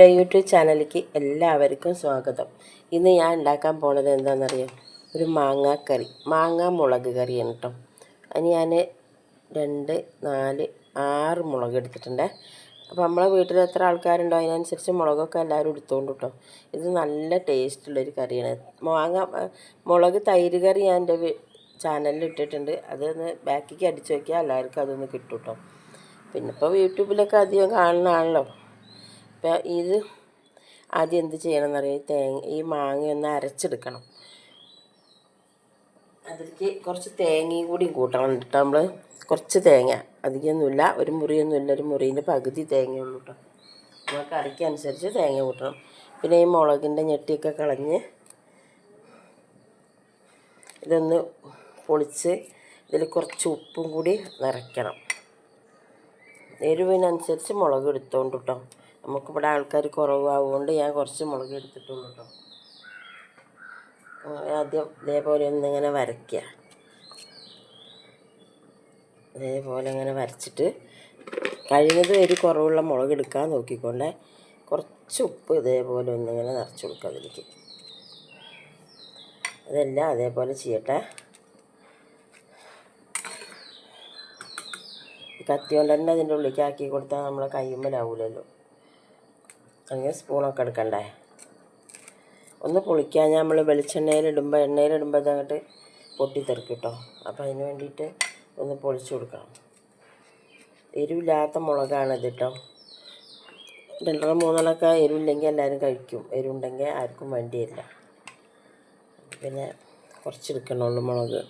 എന്റെ യൂട്യൂബ് ചാനലിലേക്ക് എല്ലാവർക്കും സ്വാഗതം. ഇന്ന് ഞാൻ ഉണ്ടാക്കാൻ പോണത് എന്താണെന്നറിയാം ഒരു മാങ്ങാക്കറി മാങ്ങ മുളക് കറിയാണ് കേട്ടോ അതിന് ഞാൻ രണ്ട് നാല് ആറ് മുളക് എടുത്തിട്ടുണ്ട്. അപ്പോൾ നമ്മളെ വീട്ടിൽ എത്ര ആൾക്കാരുണ്ടോ? അതിനനുസരിച്ച് മുളകൊക്കെ എല്ലാവരും എടുത്തോണ്ട് കേട്ടോ ഇത് നല്ല ടേസ്റ്റുള്ളൊരു കറിയാണ്. മാങ്ങ മുളക് തൈര് കറി ഞാൻ എന്റെ ചാനലിൽ ഇട്ടിട്ടുണ്ട്. അതൊന്ന് ബാക്കിക്ക് അടിച്ചു നോക്കിയാൽ എല്ലാവർക്കും അതൊന്ന് കിട്ടും കേട്ടോ പിന്നെ ഇപ്പോൾ യൂട്യൂബിലൊക്കെ അധികം കാണുന്നതാണല്ലോ അപ്പോൾ ഇത് ആദ്യം എന്ത് ചെയ്യണമെന്നറിയാം തേങ്ങ ഈ മാങ്ങ ഒന്ന് അരച്ചെടുക്കണം. അതിലേക്ക് കുറച്ച് തേങ്ങയും കൂടി കൂട്ടണം കേട്ടോ നമ്മൾ കുറച്ച് തേങ്ങ. അധികമൊന്നുമില്ല. ഒരു മുറിയൊന്നുമില്ല. ഒരു മുറിന്റെ പകുതി തേങ്ങയുള്ളൂ കേട്ടോ നമ്മൾ കറിക്കനുസരിച്ച് തേങ്ങ കൂട്ടണം. പിന്നെ ഈ മുളകിന്റെ ഞെട്ടിയൊക്കെ കളഞ്ഞ് ഇതൊന്ന് പൊളിച്ച് ഇതിൽ കുറച്ച് ഉപ്പും കൂടി നിറയ്ക്കണം. എരിവിനനുസരിച്ച് മുളക് എടുത്തോണ്ട് കേട്ടോ നമുക്കിവിടെ ആൾക്കാർ കുറവായതുകൊണ്ട് ഞാൻ കുറച്ച് മുളക് എടുത്തിട്ടുള്ളൂ കേട്ടോ ആദ്യം ഇതേപോലെ ഒന്നിങ്ങനെ വരയ്ക്കുക ഇതേപോലെ ഇങ്ങനെ വരച്ചിട്ട് കഴിയുന്നത് ഒരു കുറവുള്ള മുളക് എടുക്കാൻ നോക്കിക്കൊണ്ട് കുറച്ച് ഉപ്പ് ഇതേപോലെ ഒന്നിങ്ങനെ നിറച്ച് കൊടുക്കുക അതിലേക്ക്. അതെല്ലാം അതേപോലെ ചെയ്യട്ടെ. കത്തി കൊണ്ട് തന്നെ അതിന്റെ ഉള്ളിലേക്ക് ആക്കി കൊടുത്താൽ നമ്മളെ കയ്യുമ്മലാവൂലല്ലോ. അങ്ങനെ സ്പൂണൊക്കെ എടുക്കണ്ടേ? ഒന്ന് പൊളിക്കാൻ നമ്മൾ വെളിച്ചെണ്ണയിലിടുമ്പോൾ എണ്ണയിലിടുമ്പോൾ അതങ്ങോട്ട് പൊട്ടിത്തെറിക്കും കേട്ടോ അപ്പോൾ അതിന് വേണ്ടിയിട്ട് ഒന്ന് പൊളിച്ചു കൊടുക്കണം. എരിവില്ലാത്ത മുളകാണ് ഇത് കേട്ടോ രണ്ടോ മൂന്നെണ്ണമൊക്കെ എരിവില്ലെങ്കിൽ എല്ലാവരും കഴിക്കും. എരിവുണ്ടെങ്കിൽ ആർക്കും വേണ്ടിയില്ല. പിന്നെ കുറച്ചെടുക്കണുള്ളൂ മുളക്.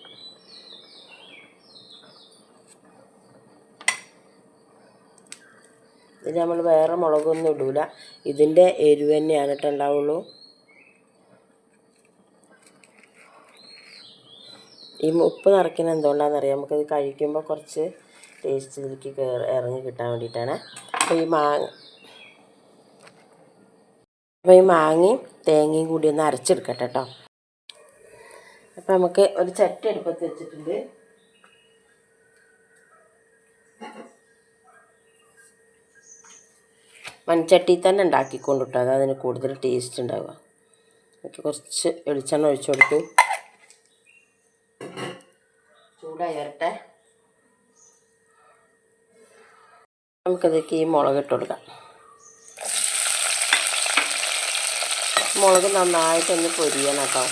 ഇത് നമ്മൾ വേറെ മുളകൊന്നും ഇടൂല. ഇതിന്റെ എരിവ് തന്നെയാണ് കേട്ടോ ഉണ്ടാവുള്ളൂ. ഈ ഉപ്പ് നിറയ്ക്കുന്നത് എന്തുകൊണ്ടാണെന്നറിയാം? നമുക്കത് കഴിക്കുമ്പോൾ കുറച്ച് ടേസ്റ്റ് ഇതിലേക്ക് കയറി ഇറങ്ങി കിട്ടാൻ വേണ്ടിയിട്ടാണ്. അപ്പോൾ ഈ മാങ്ങ അപ്പോൾ ഈ മാങ്ങയും തേങ്ങയും കൂടി ഒന്ന് അരച്ചെടുക്കട്ടെ കേട്ടോ അപ്പോൾ നമുക്ക് ഒരു ചട്ടി അടുപ്പത്ത് വെച്ചിട്ടുണ്ട്. മൺചട്ടി തന്നെ ഉണ്ടാക്കിക്കൊണ്ട് കേട്ടോ അത് അതിന് കൂടുതൽ ടേസ്റ്റ് ഉണ്ടാവുക. എനിക്ക് കുറച്ച് വെളിച്ചെണ്ണ ഒഴിച്ചു കൊടുത്തു. ചൂടായി വരട്ടെ ഈ മുളക് ഇട്ട് കൊടുക്കാം. മുളക് നന്നായിട്ടൊന്ന് പൊരിയണം കേട്ടോ.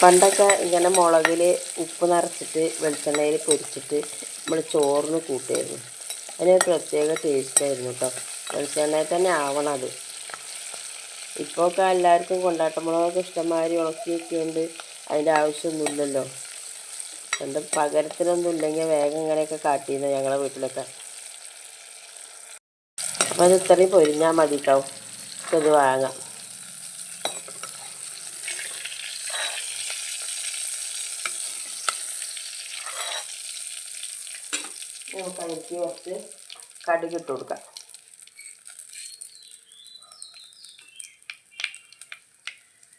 പണ്ടൊക്കെ ഇങ്ങനെ മുളകിൽ ഉപ്പ് നിറച്ചിട്ട് വെളിച്ചെണ്ണയിൽ പൊരിച്ചിട്ട് നമ്മൾ ചോറിന് കൂട്ടായിരുന്നു അതിനൊരു പ്രത്യേക ടേസ്റ്റായിരുന്നു കേട്ടോ വെളിച്ചെണ്ണയിൽ തന്നെ ആവണം അത്. ഇപ്പോൾ ഒക്കെ എല്ലാവർക്കും കൊണ്ടാട്ടമുളകൊക്കെ ഇഷ്ടംമാതിരി ഉണക്കി ഉണ്ട് അതിന്റെ ആവശ്യമൊന്നുമില്ലല്ലോ. എന്റെ പകരത്തിനൊന്നും ഇല്ലെങ്കിൽ വേഗം ഇങ്ങനെയൊക്കെ കാട്ടിയിരുന്നു ഞങ്ങളെ വീട്ടിലൊക്കെ. അപ്പോൾ അത് ഇത്രയും പൊരിഞ്ഞാൽ മതി കേട്ടോ ഇത് വാങ്ങാം. നമുക്ക് അതിലേക്ക് കുറച്ച് കടുക് ഇട്ട് കൊടുക്കാം.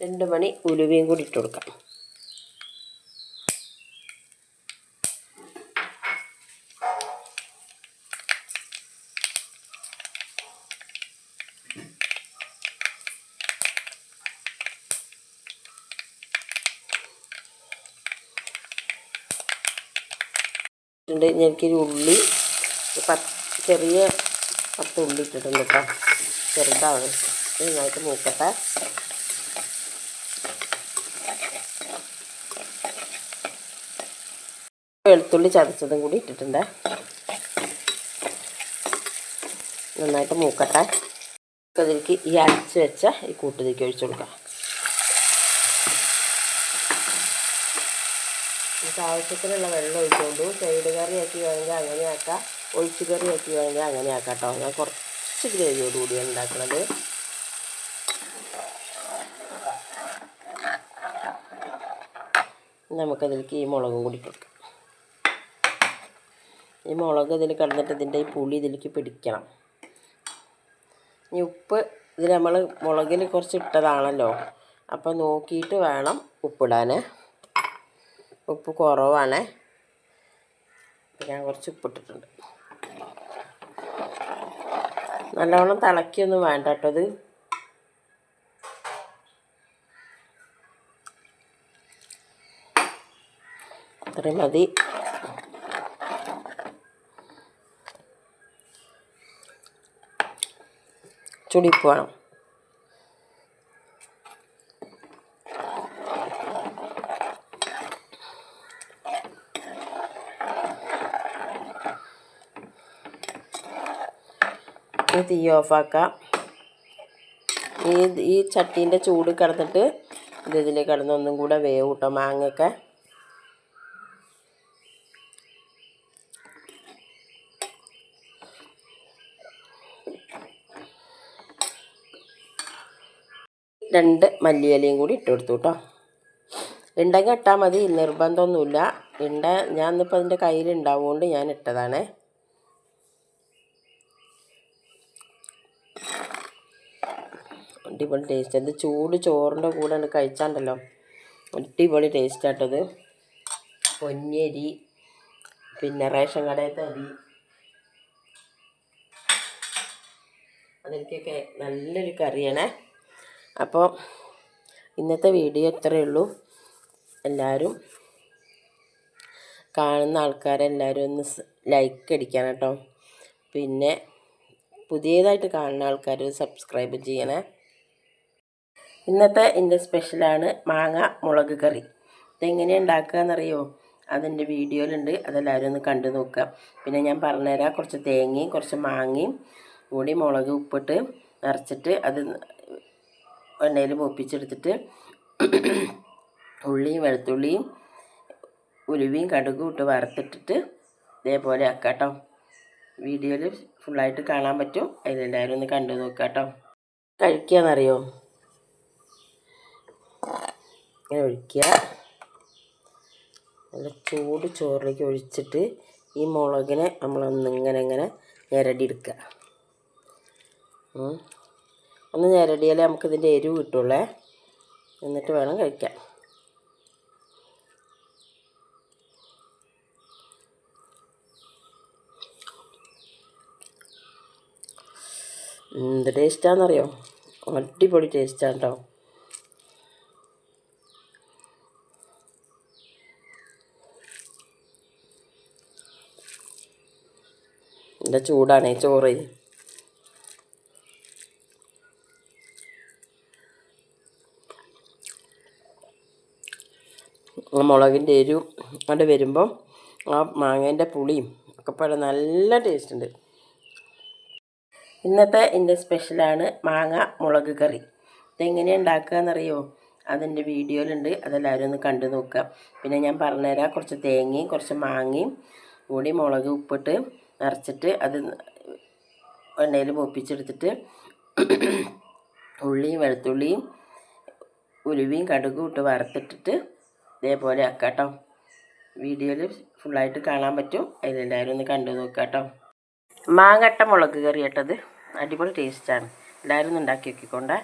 രണ്ട് മണി ഉലുവയും കൂടി ഇട്ട് കൊടുക്കാം. ഉണ്ട് എനിക്കൊരു ഉള്ളി പത്ത് ചെറിയ പത്ത് ഉള്ളി ഇട്ടിട്ടുണ്ട് കേട്ടോ ചെറുതാണ് നന്നായിട്ട് മൂക്കട്ടെ. വെളുത്തുള്ളി ചതച്ചതും കൂടി ഇട്ടിട്ടുണ്ട്. നന്നായിട്ട് മൂക്കട്ടെ. അതിലേക്ക് ഈ അരച്ച് വെച്ച ഈ കൂട്ടിലേക്ക് ഒഴിച്ചു കൊടുക്കാം. നമുക്ക് ആവശ്യത്തിനുള്ള വെള്ളം ഒഴിച്ചുകൊണ്ടു സൈഡ് കറിയാക്കി വേണമെങ്കിൽ അങ്ങനെ ആക്കാം. ഒഴിച്ച് കറിയാക്കി വേണമെങ്കിൽ അങ്ങനെ ആക്കാം കേട്ടോ. ഞാൻ കുറച്ച് ഗ്രേവിയോട് കൂടിയാണ് ഉണ്ടാക്കുന്നത്. നമുക്കതിലേക്ക് ഈ മുളകും കൂടി കൊടുക്കാം ഈ മുളക് ഇതിൽ കിടന്നിട്ട് ഇതിന്റെ ഈ പുളി ഇതിലേക്ക് പിടിക്കണം. ഇനി ഉപ്പ് ഇതിൽ നമ്മൾ മുളകിൽ കുറച്ച് ഇട്ടതാണല്ലോ. അപ്പോൾ നോക്കിയിട്ട് വേണം ഉപ്പിടാൻ. ഉപ്പ് കുറവാണ്. ഞാൻ കുറച്ച് ഉപ്പിട്ടിട്ടുണ്ട്. നല്ലവണ്ണം തിളക്കിയൊന്നും വേണ്ട കേട്ടോ ഇത്. അത്രയും മതി. ചുടിപ്പ് വേണം. തീ ഓഫാക്കാം. ഈ ഈ ചട്ടീന്റെ ചൂട് കിടന്നിട്ട് ഇത് ഇതിൽ കിടന്ന് ഒന്നും കൂടെ വേവ് കിട്ടും മാങ്ങയൊക്കെ. രണ്ട് മല്ലിയിലയും കൂടി ഇട്ട് കൊടുത്തു കേട്ടോ ഉണ്ടെങ്കിൽ ഇട്ടാൽ മതി നിർബന്ധമൊന്നുമില്ല. ഉണ്ട ഞാൻ ഇന്നിപ്പോൾ അതിന്റെ കയ്യിൽ ഉണ്ടാവുകൊണ്ട് ഞാൻ ഇട്ടതാണേ. അടിപൊളി ടേസ്റ്റ് ഇത് ചൂട് ചോറിന്റെ കൂടെ കഴിച്ചാണ്ടല്ലോ. അടിപൊളി ടേസ്റ്റ് ആട്ടത് പൊന്നിയരി പിന്നെ റേഷൻ കടയിലത്തെ അരി. അതെനിക്കൊക്കെ നല്ലൊരു കറിയാണേ. അപ്പോൾ ഇന്നത്തെ വീഡിയോ ഇത്രയേ ഉള്ളൂ. എല്ലാവരും കാണുന്ന ആൾക്കാരെല്ലാവരും ഒന്ന് ലൈക്ക് അടിക്കണം കേട്ടോ. പിന്നെ പുതിയതായിട്ട് കാണുന്ന ആൾക്കാർ സബ്സ്ക്രൈബ് ചെയ്യണേ. ഇന്നത്തെ എന്റെ സ്പെഷ്യലാണ് മാങ്ങ മുളക് കറി. ഇതെങ്ങനെയാണ് ഉണ്ടാക്കുകയെന്നറിയോ അതിന്റെ വീഡിയോയിലുണ്ട്. അതെല്ലാവരും ഒന്ന് കണ്ടു നോക്കുക. പിന്നെ ഞാൻ പറഞ്ഞുതരാം. കുറച്ച് തേങ്ങയും കുറച്ച് മാങ്ങയും കൂടി മുളക് ഉപ്പിട്ട് നിറച്ചിട്ട് അത് എണ്ണയിൽ മൂപ്പിച്ചെടുത്തിട്ട് ഉള്ളിയും വെളുത്തുള്ളിയും ഉലുവയും കടുകും ഇട്ട് വറുത്തിട്ടിട്ട് ഇതേപോലെ ആക്കാം കേട്ടോ വീഡിയോയിൽ ഫുള്ളായിട്ട് കാണാൻ പറ്റും. അതിലെല്ലാവരും ഒന്ന് കണ്ടു നോക്കാം കേട്ടോ കഴിക്കുകയെന്നറിയോ ഇങ്ങനെ ഒഴിക്കുക. നല്ല ചൂട് ചോറിലേക്ക് ഒഴിച്ചിട്ട് ഈ മുളകിനെ നമ്മളൊന്ന് ഇങ്ങനെ ഇങ്ങനെ ഞെരടി എടുക്കുക ഉം. ഒന്ന് ഞെരടിയാലേ നമുക്ക് ഇതിന്റെ എരിവ് കിട്ടുള്ളേ. എന്നിട്ട് വേണം കഴിക്കാൻ. എന്ത് ടേസ്റ്റാണെന്നറിയോ അടിപൊളി ടേസ്റ്റാണ് കേട്ടോ എന്റെ ഈ ചോറ്. മുളകിന്റെ എരു അവിടെ വരുമ്പം ആ മാങ്ങേന്റെ പുളിയും ഒക്കെ പാടെ നല്ല ടേസ്റ്റ് ഉണ്ട്. ഇന്നത്തെ എന്റെ സ്പെഷ്യലാണ് മാങ്ങ മുളക് കറി. ഇതെങ്ങനെയാണ് ഉണ്ടാക്കുകയെന്നറിയോ അതിന്റെ വീഡിയോയിലുണ്ട് അതെല്ലാവരും ഒന്ന് കണ്ടു നോക്കുക. പിന്നെ ഞാൻ പറഞ്ഞുതരാം. കുറച്ച് തേങ്ങയും കുറച്ച് മാങ്ങയും കൂടി മുളക് ഉപ്പിട്ട് നിറച്ചിട്ട് അത് എണ്ണയിൽ മൂപ്പിച്ചെടുത്തിട്ട് ഉള്ളിയും വെളുത്തുള്ളിയും ഉലുവയും കടുകും ഇട്ട് വറുത്തിട്ടിട്ട് ഇതേപോലെ ആക്കാട്ടോ. കേട്ടോ വീഡിയോയിൽ ഫുള്ളായിട്ട് കാണാൻ പറ്റും. അതിലെല്ലാവരും ഒന്ന് കണ്ടു നോക്കാട്ടോ കേട്ടോ. മാങ്ങട്ട മുളക് കറി കേട്ടത് അടിപൊളി ടേസ്റ്റാണ് എല്ലാവരും ഒന്ന് ഉണ്ടാക്കി നോക്കിക്കൊണ്ടേ.